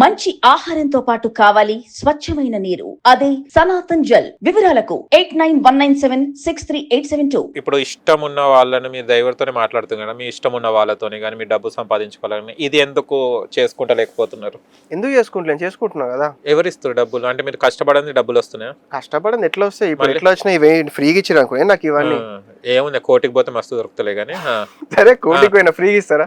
మంచి ఆహారంతో పాటు కావాలి స్వచ్ఛమైన నీరు. అదే సనాతన్ జల్ వివరాలకు eight nine one nine seven six three eight seven two. ఇప్పుడు ఇష్టం ఉన్న వాళ్ళని మీరు డ్రైవర్తోనే మాట్లాడుతుంది కదా మీ ఇష్టం ఉన్న వాళ్ళతోనే కానీ మీ డబ్బు సంపాదించుకోవాలని ఇది ఎందుకు చేసుకుంటలేకపోతున్నారు? ఎందుకు చేసుకుంటలేను చేసుకుంటున్నా కదా. ఎవరు ఇస్తారు డబ్బులు? అంటే మీరు కష్టపడింది డబ్బులు వస్తున్నాయా? కష్టపడింది ఎట్లా వస్తాయి? ఇప్పుడు ఎట్లా వచ్చినాయి? ఇవి ఫ్రీగా ఇచ్చిన నాకు ఇవన్నీ? ఏముంది కోటికి పోతే మస్తు దొరుకుతలే కానీ. సరే కోటికి పోయినా ఫ్రీగా ఇస్తారా.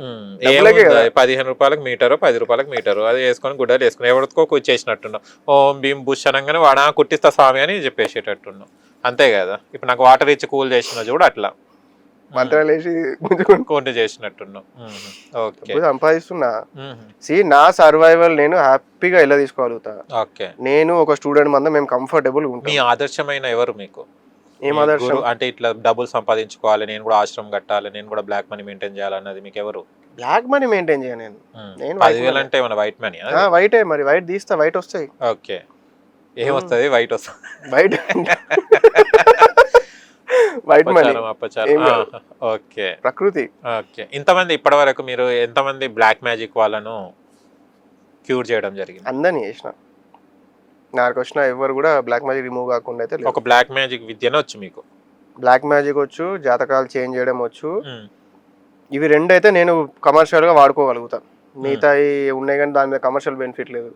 పదిహేను రూపాయలకు మీటరు పది రూపాయలకు మీటరు అది వేసుకొని గుడ్డలు వేసుకుని ఎవరికో కూర్చేసినట్టున్నాం ఓం భీమ్ బుష్ అనగానే వాడా కుట్టిస్తా స్వామి అని చెప్పేసేటట్టున్నాం అంతే కదా. ఇప్పుడు నాకు వాటర్ ఇచ్చి కూల్ చేసిన చూడు అట్లా. మంత్రాలు వేసి కొన్ని చేసినట్టున్నాం ఓకే. సంపాదిస్తున్నా. సి నా సర్వైవల్ నేను హ్యాపీగా ఎలా తీసుకోగలుగుతా? ఓకే. నేను ఒక స్టూడెంట్ మంద మేము కంఫర్టబుల్ మీ ఆదర్శమైన ఎవరు మీకు? ఏం ఆదర్శం అంటే ఇట్లా డబ్బులు సంపాదించుకోవాలి నేను కూడా ఆశ్రమం కట్టాలి నేను కూడా బ్లాక్ మనీ మెయింటైన్ చేయాలన్నది మీకు ఎవరు? బ్లాక్ మనీ మెయింటైన్ చేయను నేను. నేను పదివేలు. అంటే మన వైట్ మనీ వైటే మరి వైట్ తీస్తా వైట్ వస్తాయి. ఓకే. ఏం వస్తుంది వైట్ వస్తుంది వైట్ వైట్ మనీ ఓకే. ప్రకృతి. ఓకే. ఇంతమంది ఇప్పటి వరకు మీరు ఎంతమంది బ్లాక్ మ్యాజిక్ వాళ్ళను క్యూర్ చేయడం జరిగింది? అందరినీ చేసిన. నాకు వచ్చిన ఎవరు కూడా బ్లాక్ మ్యాజిక్ రిమూవ్ కాకుండా అయితే ఒక బ్లాక్ మ్యాజిక్ విద్యనే వచ్చు మీకు. బ్లాక్ మ్యాజిక్ వచ్చు జాతకాలు చేంజ్ చేయడం వచ్చు. ఇవి రెండు అయితే నేను కమర్షియల్గా వాడుకోగలుగుతా. మిగతా ఉన్నాయి కానీ దాని మీద కమర్షియల్ బెనిఫిట్ లేదు.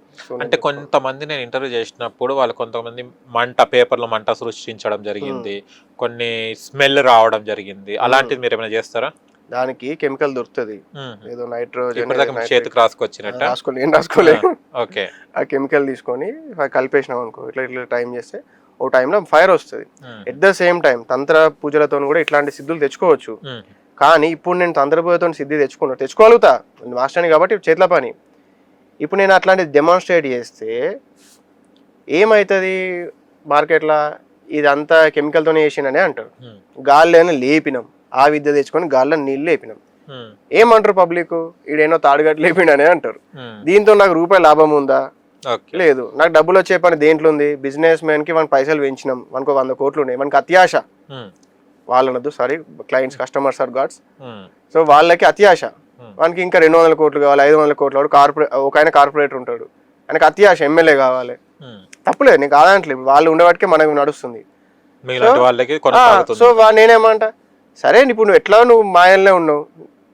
అంటే కొంతమంది నేను ఇంటర్వ్యూ చేసినప్పుడు వాళ్ళు కొంతమంది మంట పేపర్లో మంట సృష్టించడం జరిగింది. కొన్ని స్మెల్ రావడం జరిగింది. అలాంటిది మీరు ఏమైనా చేస్తారా? దానికి కెమికల్ దొరుకుతుంది. ఏదో నైట్రోజన్ చేతికి రాసుకొచ్చినట్ట రాసుకోలే. ఏం రాసుకోలేదు ఓకే. ఆ కెమికల్ తీసుకొని కలిపేసినాం అనుకో ఇట్లా ఇట్లా టైం చేస్తే ఓ టైంలో ఫైర్ వస్తుంది. ఎట్ ద సేమ్ టైం తంత్ర పూజలతో కూడా ఇట్లాంటి సిద్ధులు తెచ్చుకోవచ్చు. కానీ ఇప్పుడు నేను తంత్ర పూజతో సిద్ధి తెచ్చుకున్నా తెచ్చుకోగలుగుతా. మాస్టర్ని కాబట్టి చేతుల పని. ఇప్పుడు నేను అట్లాంటిది డెమాన్స్ట్రేట్ చేస్తే ఏమవుతుంది మార్కెట్లో ఇదంతా కెమికల్తోనే చేసిండనే అంటారు. గాలిలోనే లేపినాం. ఆ విద్య తెచ్చుకొని గాల్లో నీళ్ళు లేపినాం. ఏమంటారు పబ్లిక్? ఈడేనో తాడుగట్టు లేపిండనే అంటారు. దీంతో నాకు రూపాయి లాభం ఉందా? లేదు. నాకు డబ్బులు వచ్చే పని దేంట్లో ఉంది? బిజినెస్ మ్యాన్కి మన పైసలు పెంచినాం. మనకు వంద కోట్లు ఉన్నాయి. మనకి అత్యాశ. వాళ్ళనద్దు sorry. Clients customers are gods. So వాళ్ళకి అత్యాశ. మనకి ఇంకా రెండు వందల కోట్లు కావాలి ఐదు వందల కోట్లు కార్పొరేట్ ఒక ఆయన కార్పొరేటర్ ఉంటాడు. ఆయనకి అత్యాశ ఎమ్మెల్యే కావాలి. తప్పులేదు. నీకు కాదంటలేదు వాళ్ళు ఉండేవాటికే మనకు నడుస్తుంది. సో నేనేమంటా? సరే ఇప్పుడు నువ్వు ఎట్లా నువ్వు మాయల్నే ఉన్నావు?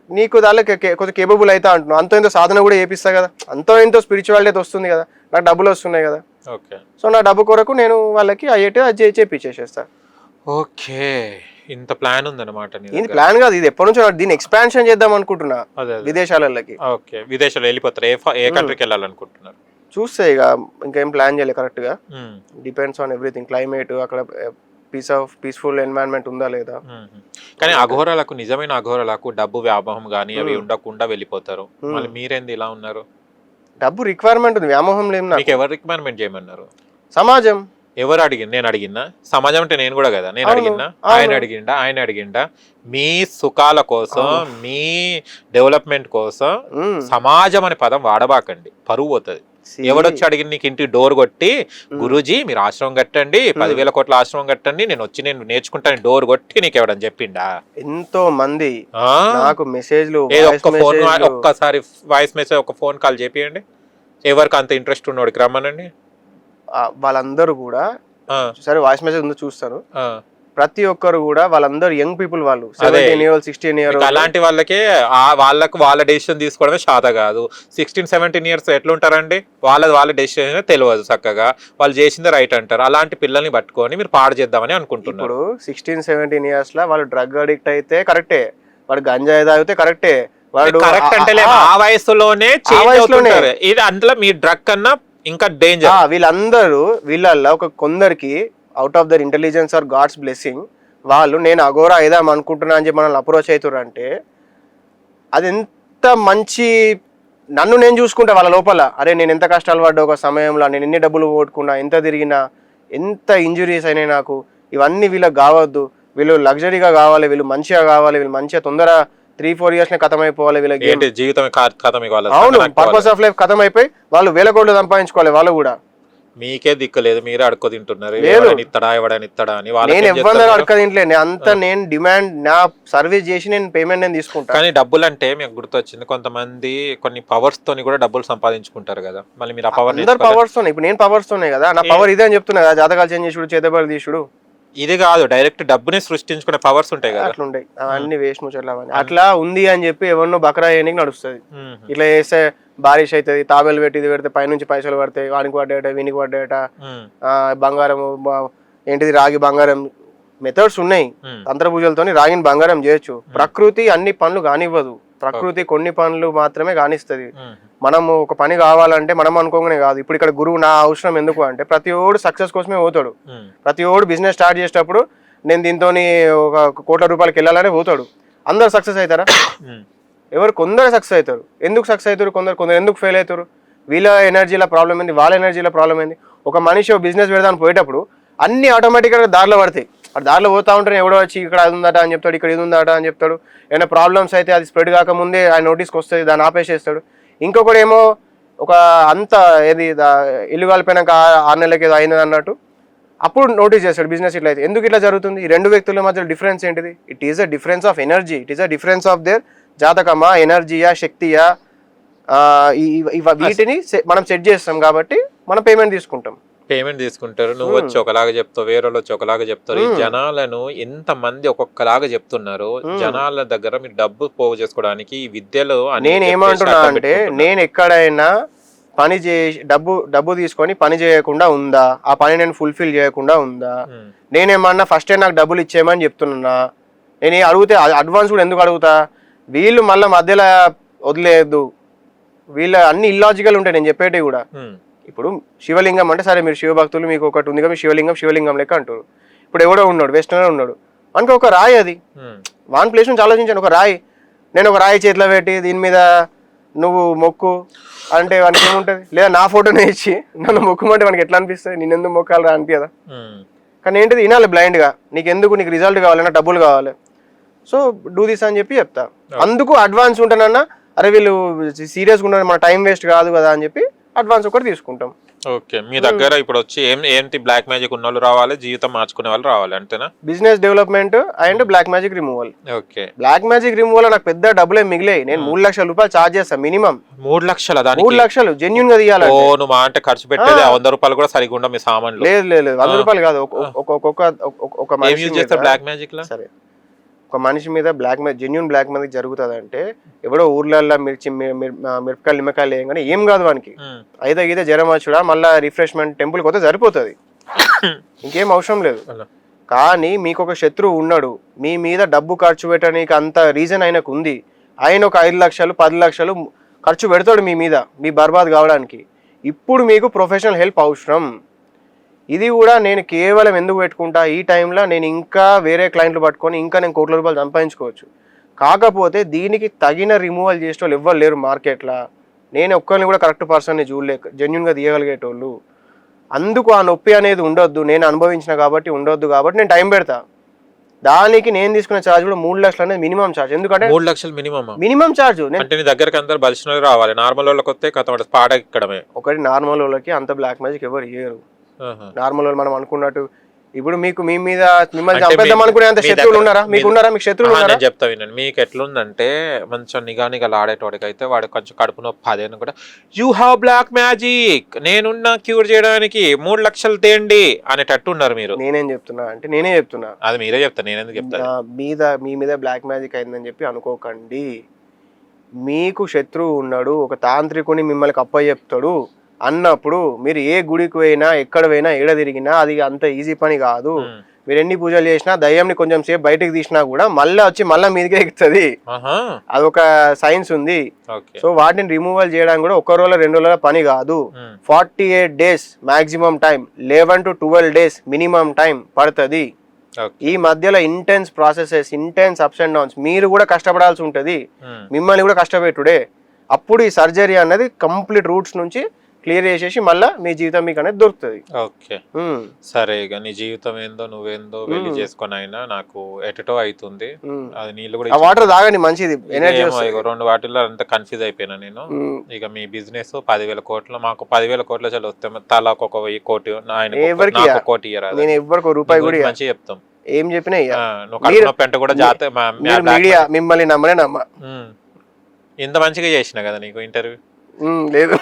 నీకు దానిలో కొంచెం కేపబుల్ అవుతా అంటున్నావు. అంతో ఎంతో సాధన కూడా చేపిస్తా కదా. అంతో ఎంతో స్పిరిచువాలిటీ వస్తుంది కదా. నాకు డబ్బులు వస్తున్నాయి కదా. ఓకే. సో నా డబ్బు కొరకు నేను వాళ్ళకి అయ్యేటి అది చేపించేసేస్తా ఓకే. ఇంత ప్లాన్ ఉందన్నమాట ఇది. ప్లాన్ కాదు ఇది ఎప్పటి నుంచో దీన్ని ఎక్స్పాన్షన్ చేద్దాం అనుకుంటున్నా. విదేశాలకి ఓకే. విదేశాలు వెళ్ళిపోతారు? ఏ ఏ కంట్రీకి వెళ్ళాలనుకుంటున్నారు? చూస్తే ఇక ఇంకేం ప్లాన్ చేయలేదు కరెక్ట్గా. Um, depends on everything climate అక్కడ పీస్ ఆఫ్ పీస్ఫుల్ ఎన్వైరన్మెంట్ ఉందా లేదా. కానీ అఘోరాలకు నిజమైన అఘోరాలకు డబ్బు వ్యామోహం కానీ అవి. ఉండకుండా వెళ్ళిపోతారు. మళ్ళీ మీరేంది ఇలా ఉన్నారు? డబ్బు రిక్వైర్మెంట్ ఉంది వ్యామోహం లేదు మీకు ఎవరు రిక్వైర్మెంట్ చేయమన్నారు? సమాజం. ఎవరు అడిగింది? నేను అడిగినా సమాజం అంటే నేను కూడా కదా? నేను అడిగినా. ఆయన అడిగిండా ఆయన అడిగిండా మీ సుఖాల కోసం మీ డెవలప్మెంట్ కోసం. సమాజం అనే పదం వాడబాకండి. పరువు పోతుంది. See, ఎవడొచ్చి అడిగి నీకు ఇంటి డోర్ కొట్టి. గురూజీ మీరు ఆశ్రమం కట్టండి పదివేల కోట్ల ఆశ్రమం కట్టండి నేను వచ్చి నేను నేర్చుకుంటాను డోర్ కొట్టి నీకు ఎవడని చెప్పిండా ఎంతో మంది? నాకు మెసేజ్లు ఒక్క ఫోన్ ఒక్కసారి వాయిస్ మెసేజ్ ఒక ఫోన్ కాల్ చేపియండి ఎవరికి అంత ఇంట్రెస్ట్ ఉన్నోడికి రమ్మనండి వాళ్ళందరూ కూడా సరే వాయిస్ మెసేజ్ ఉందో చూస్తాను ఆ. ప్రతి ఒక్కరు కూడా వాళ్ళందరూ యంగ్ పీపుల్ వాళ్ళు. సెవెంటీన్ ఇయర్ సిక్స్టీన్ ఇయర్ అలాంటి వాళ్ళకే ఆ వాళ్ళకు వాళ్ళ డెసిషన్ తీసుకోవడమే శాత కాదు. సిక్స్టీన్ సెవెంటీన్ ఇయర్స్ ఎట్లుంటారండి? వాళ్ళ వాళ్ళ డెసిషన్ తెలియదు చక్కగా. వాళ్ళు చేసింది రైట్ అంటారు. అలాంటి పిల్లల్ని పట్టుకొని మీరు పాడు చేద్దామని అనుకుంటున్నారు. ఇప్పుడు సిక్స్టీన్ సెవెంటీన్ ఇయర్స్లో వాళ్ళు డ్రగ్ అడిక్ట్ అయితే కరెక్టే. వాడు గంజాయి తాగితే కరెక్టే. వాడు కరెక్ట్ అంటే ఆ, వయసులోనే ఇది అందులో మీ డ్రగ్ కన్నా ఇంకా డేంజర్ వీళ్ళందరూ వీళ్ళల్లో ఒక కొందరికి out of their intelligence or God's blessing వాళ్ళు నేను అఘోరా అయిదాం అనుకుంటున్నా అని చెప్పి మనల్ని అప్రోచ్ అవుతున్నారు అంటే అది ఎంత మంచి నన్ను నేను చూసుకుంటా వాళ్ళ లోపల. అరే నేను ఎంత కష్టాలు పడ్డా ఒక సమయంలో నేను ఎన్ని డబ్బులు పోగొట్టుకున్నా ఎంత తిరిగినా ఎంత ఇంజురీస్ అయినాయి నాకు ఇవన్నీ వీళ్ళకి కావద్దు. వీళ్ళు లగ్జరీగా కావాలి వీళ్ళు మంచిగా కావాలి వీళ్ళు మంచిగా తొందర త్రీ ఫోర్ ఇయర్స్ కథం అయిపోవాలి వీళ్ళకి. ఏంటి? జీవితం అవును పర్పస్ ఆఫ్ లైఫ్ కథం అయిపోయి వాళ్ళు వేల కోట్లు సంపాదించుకోవాలి వాళ్ళు కూడా. మీకే దిక్కు లేదు మీరే అడుక్కో తింటున్నారు ఇత్తడా ఎవడని ఇత్తడా అని నేను చేస్తారు? అడగ ఇంట్లో అంత నేను డిమాండ్ నా సర్వీస్ చేసి నేను పేమెంట్ నేను తీసుకుంటా. కానీ డబ్బులు అంటే మీకు గుర్తొచ్చింది కొంతమంది కొన్ని పవర్స్ తోని కూడా డబ్బులు సంపాదించుకుంటారు కదా. మళ్ళీ మీరు ఆ పవర్ అందరు పవర్స్ ఉన్నాయి ఇప్పుడు నేను పవర్స్ ఉన్నాయి కదా. నా పవర్ ఇదే అని చెప్తున్నా కదా. జాతకాలు చేంజ్ చేసుడు చేతబడి తీసుడు. ఇది కాదు డైరెక్ట్ డబ్బుని సృష్టించుకునే పవర్స్ ఉంటాయి కదా. అట్లా ఉంటాయి అవన్నీ వేస్ట్ ముచ్చట్లు అట్లా ఉంది అని చెప్పి ఎవరినో బకరా చేయడానికి నడుస్తుంది. ఇట్లా చేస్తే బారిష్ అవుతుంది. తాబేలు పెట్టి ఇది పెడితే పైనుంచి పైసలు పడతాయి. వానికి పడ్డాయట వీనికి. ఆ, బంగారం ఏంటిది రాగి బంగారం మెథడ్స్ ఉన్నాయి. తంత్ర పూజలతోని రాగిని బంగారం చేయొచ్చు. ప్రకృతి అన్ని పనులు కానివ్వదు. ప్రకృతి కొన్ని పనులు మాత్రమే కానిస్తుంది. మనము ఒక పని కావాలంటే మనం అనుకోగానే కాదు. ఇప్పుడు ఇక్కడ గురువు నా అవసరం ఎందుకు అంటే ప్రతి ఓడు సక్సెస్ కోసమే పోతాడు. ప్రతి ఓడు బిజినెస్ స్టార్ట్ చేసేటప్పుడు నేను దీంతో ఒక కోట్ల రూపాయలకి వెళ్ళాలనే పోతాడు. అందరు సక్సెస్ అవుతారా. ఎవరు కొందరు సక్సెస్ అవుతారు. ఎందుకు సక్సెస్ అవుతారు కొందరు? కొందరు ఎందుకు ఫెయిల్ అవుతారు? వీళ్ళ ఎనర్జీలో ప్రాబ్లం ఏంది? వాళ్ళ ఎనర్జీలో ప్రాబ్లం ఏంది? ఒక మనిషి బిజినెస్ పెడదాని పోయేటప్పుడు అన్ని ఆటోమేటిక్గా దారిలో పడతాయి. ఆ దారిలో పోతా ఉంటారు ఎవడో వచ్చి ఇక్కడ అది ఉందట అని చెప్తాడు ఇక్కడ ఇది ఉందట అని చెప్తాడు. ఏమైనా ప్రాబ్లమ్స్ అయితే అది స్ప్రెడ్ కాకముందే ఆయన నోటీస్కి వస్తుంది దాన్ని ఆపేసేస్తాడు. ఇంకొకటి ఏమో ఒక అంత ఏది ఇల్లు కలిపినాక ఆరు నెలలకి ఏదో అయింది అన్నట్టు అప్పుడు నోటీస్ చేస్తాడు బిజినెస్ ఇట్లా అయితే. ఎందుకు ఇట్లా జరుగుతుంది? ఈ రెండు వ్యక్తుల మధ్య డిఫరెన్స్ ఏంటిది? It is a difference of energy it is a difference of their జాతకమా ఎనర్జీయా శక్తియా వీటిని మనం సెట్ చేస్తాం కాబట్టి మనం పేమెంట్ తీసుకుంటాం. పేమెంట్ తీసుకుంటారు. నువ్వు వచ్చి ఒకలాగా చెప్తావు వేరే వచ్చి ఒకలాగా చెప్తారు. ఈ జనాలను ఎంత మంది ఒక్కొక్కలాగా చెప్తున్నారు. జనాల దగ్గర మీరు డబ్బు పోగు చేసుకోవడానికి ఈ విద్యలో అన్ని నేను చెప్పేసి ఏమంటున్నా అడ్డం అంటే. నేను ఎక్కడైనా పని చేసి డబ్బు డబ్బు తీసుకొని పని చేయకుండా ఉందా? ఆ పని నేను ఫుల్ఫిల్ చేయకుండా ఉందా. నేనేమన్నా ఫస్టే నాకు డబ్బులు ఇచ్చేయమని చెప్తున్నా? నేను అడిగితే అడ్వాన్స్ కూడా ఎందుకు అడుగుతా? వీళ్ళు మళ్ళీ మధ్యలో వదిలేదు వీళ్ళ అన్ని ఇల్లాజికల్ ఉంటాయి నేను చెప్పేటివి కూడా. ఇప్పుడు శివలింగం అంటే సరే మీరు శివభక్తులు మీకు ఒకటి ఉంది మీ శివలింగం శివలింగం లెక్క అంటారు. ఇప్పుడు ఎవడో ఉన్నాడు వెస్టర్నర్ ఉన్నాడు. మనకి ఒక రాయి అది. వాన్ ప్లేస్ నుంచి ఆలోచించాను ఒక రాయి. నేను ఒక రాయి చేతిలో పెట్టి దీని మీద నువ్వు మొక్కు అంటే వానికి ఏముంటుంది? లేదా నా ఫోటోనే ఇచ్చి నన్ను మొక్కుమంటే మనకి ఎట్లా అనిపిస్తుంది? నేను ఎందుకు మొక్కాలి రా అనిపించదా. కానీ ఏంటిది? వినాలి బ్లైండ్గా నీకు ఎందుకు నీకు రిజల్ట్ కావాలన్నా డబ్బులు కావాలి. సో డూ దిస్ అని చెప్పి చెప్తా. అందుకు అడ్వాన్స్ ఉంటానన్నా అరే వీళ్ళు సీరియస్గా ఉన్నారు మన టైం వేస్ట్ కాదు కదా అని చెప్పి అడ్వాన్స్ ఒకటి తీసుకుంటాం. ఓకే మీ దగ్గర ఇప్పుడు వచ్చి ఏం ఏంటి బ్లాక్ మ్యాజిక్ ఉన్న వాళ్ళు రావాలి జీవితం మార్చుకునే వాళ్ళు రావాలి అంతేనా? Business development and black magic removal okay. Black magic removal నాకు పెద్ద డబ్బులే మిగిలాయి. నేను మూడు లక్షల రూపాయలు చార్జ్ చేస్తాను మినిమం. మూడు లక్షల మూడు దానికి లక్షలు జెన్యున్గా ఓ తీయాలంటే నువ్వు మా అంటే ఖర్చు పెట్టేది వంద రూపాయలు కూడా సరిగా ఉండవు మీ సామాన్లు. లేదు లేదు వంద రూపాయలు కాదు. ఒక- ఒక- ఒక్కొక్క ఒక- చేస్తారు బ్లాక్ మ్యాజిక్లో? సరే. ఒక మనిషి మీద black magic genuine black magic జరుగుతుంది అంటే ఎవడో ఊర్లల్లో మిర్చి మిర- మిర- మిరపకాయలు నిమ్మకాయలు వేయగానే ఏం కాదు వానికి. అయితే గీతే జ్వరం వచ్చుడా మళ్ళీ రిఫ్రెష్మెంట్ టెంపుల్కి పోతే సరిపోతుంది. ఇంకేం అవసరం లేదు. కానీ మీకు ఒక శత్రువు ఉన్నాడు మీ మీద డబ్బు ఖర్చు పెట్టడానికి అంత రీజన్ ఆయనకు ఉంది. ఆయన ఒక ఐదు లక్షలు పది లక్షలు ఖర్చు పెడతాడు మీ మీద మీ బర్బాద్ కావడానికి. ఇప్పుడు మీకు ప్రొఫెషనల్ హెల్ప్ అవసరం. ఇది కూడా నేను కేవలం ఎందుకు పెట్టుకుంటా? ఈ టైంలో నేను ఇంకా వేరే క్లయింట్లు పట్టుకొని ఇంకా నేను కోట్ల రూపాయలు సంపాదించుకోవచ్చు. కాకపోతే దీనికి తగిన రిమూవల్ చేసే వాళ్ళు ఎవ్వరు లేరు మార్కెట్లో నేను ఒక్కరిని కూడా కరెక్ట్ పర్సన్ని చూడలేక జెన్యున్గా తీయగలిగేటోళ్ళు. అందుకు ఆ నొప్పి అనేది ఉండొద్దు. నేను అనుభవించిన కాబట్టి ఉండొద్దు కాబట్టి నేను టైం పెడతా. దానికి నేను తీసుకునే ఛార్జ్ కూడా మూడు లక్షలు అనేది మినిమం ఛార్జ్ ఎందుకంటే మూడు లక్షలు మినిమం మినిమం ఛార్జ్ అంటే నీ దగ్గరకు అందరు బలిసిన రావాలి. నార్మల్ వాళ్ళకి వస్తే కథ పాట ఇక్కడమే ఒకటి నార్మల్ వాళ్ళకి అంత బ్లాక్ మ్యాజిక్ ఎవరు ఇయ్యరు. నార్మల్ మనం అనుకున్నట్టు. ఇప్పుడు మీకు మీ మీద మిమ్మల్ని చంపేద్దాం మీ- అనుకునే అంత మీ శత్రువులు ఉన్నారా? మీకు ఉన్నారా మీకు శత్రువులు ఉన్నారా? నేను చెప్తా వినండి. మీకు ఎట్లుందంటే మంచిగా నిఘా నిఘాలు ఆడేటోడికి అయితే వాడు కొంచెం కడుపు నొప్పి అదేను కూడా యూ హ్యావ్ బ్లాక్ మ్యాజిక్ నేనున్నా క్యూర్ చేయడానికి మూడు లక్షలు తేండి అనేటట్టు ఉన్నారు మీరు. నేనేం చెప్తున్నా అంటే నేనే చెప్తున్నా. అది మీరే చెప్తా నేను ఎందుకు చెప్తాను? నా మీద మీ మీద బ్లాక్ మ్యాజిక్ అయిందని చెప్పి అనుకోకండి. మీకు శత్రువు ఉన్నాడు ఒక తాంత్రికుని మిమ్మల్ని కప్ప చెప్తాడు. అన్నప్పుడు మీరు ఏ గుడికి పోయినా ఎక్కడ పోయినా ఏడ తిరిగినా అది అంత ఈజీ పని కాదు. మీరు ఎన్ని పూజలు చేసినా దయ్యంని కొంచెం సేపు బయటకు తీసినా కూడా మళ్ళీ వచ్చి మళ్ళీ మీదకే ఎక్కుతుంది. అదొక సైన్స్ ఉంది. సో వాటిని రిమూవల్ చేయడానికి కూడా ఒక రోజు రెండు రోజుల పని కాదు. Forty eight days maximum time eleven to twelve days minimum time పడుతుంది. ఈ మధ్యలో intense processes intense ups and downs మీరు కూడా కష్టపడాల్సి ఉంటుంది. మిమ్మల్ని కూడా కష్టపెట్టుడే. అప్పుడు ఈ సర్జరీ అన్నది కంప్లీట్ రూట్స్ నుంచి క్లియర్ చేసేసి మళ్ళీ మీ జీవితం మీకు అనేది దొరుకుతుంది. ఓకే. సరే ఇక నీ జీవితం ఏందో నువ్వేందో వెళ్ళి. చేసుకొని అయినా నాకు ఎటటో అవుతుంది. అది నీళ్ళు కూడా వాటర్ తాగండి మంచిది. ఎనర్జీ రెండు వాటిల్లో అంతా కన్ఫ్యూజ్ అయిపోయినా నేను. ఇక మీ బిజినెస్ పదివేల కోట్లు మాకు పదివేల కోట్ల చలు వస్తే తలాకు ఒక వెయ్యి కోటి ఆయన ఎవరికి? కోటి ఇయ్యరా నేను ఎవ్వరికి ఒక రూపాయి కూడా. మంచిగా చెప్తాం. ఏం చెప్పినా మీడియా మిమ్మల్ని నమ్మలే నమ్మ. ఇంత మంచిగా చేసిన కదా నీకు ఇంటర్వ్యూ? లేదు.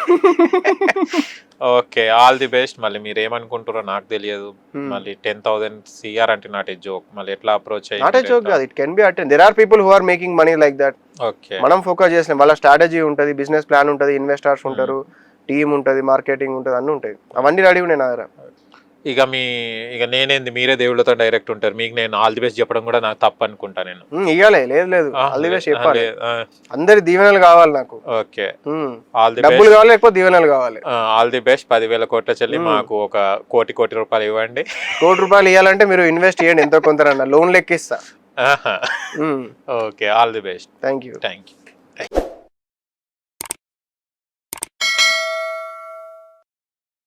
Okay all the best. మళ్ళీ మీరు ఏమనుకుంటారో నాకు తెలియదు. మళ్ళీ టెన్ థౌసండ్ సిఆర్ అంటే నాట్ ఏ జోక్. మళ్ళీ ఎట్లా అప్రోచ్ నాట్ ఏ జోక్ కాదు it can be attend. There are people who are making money like that okay. మనం ఫోకస్ చేసిన వాళ్ళ స్ట్రాటజీ ఉంటుంది బిజినెస్ ప్లాన్ ఉంటుంది ఇన్వెస్టర్స్ ఉంటారు టీమ్ ఉంటుంది మార్కెటింగ్ ఉంటుంది అన్నీ ఉంటాయి. అవన్నీ రెడీ ఉన్నాయి నా దగ్గర. ఇక మీ ఇక నేనేంది మీరే దేవుళ్ళతో డైరెక్ట్ ఉంటారు. మీకు నేను ఆల్ ది బెస్ట్ చెప్పడం కూడా నాకు తప్పు అనుకుంటా నేను. ఇయ్యాలి లేదు లేదు. ఆ, అది లే- చెప్పాలి అందరి దీవెనలు కావాలి నాకు. ఓకే. ఆల్ ది డబ్బులు కావాలి లేకపోతే దీవెనలు కావాలి. All the best. పదివేల కోట్ల చెల్లి. మాకు ఒక కోటి కోటి రూపాయలు ఇవ్వండి. కోటి రూపాయలు ఇవ్వాలంటే మీరు ఇన్వెస్ట్ చేయండి. ఎంతో కొంత loan లెక్కిస్తా. Okay all the best. Thank you thank you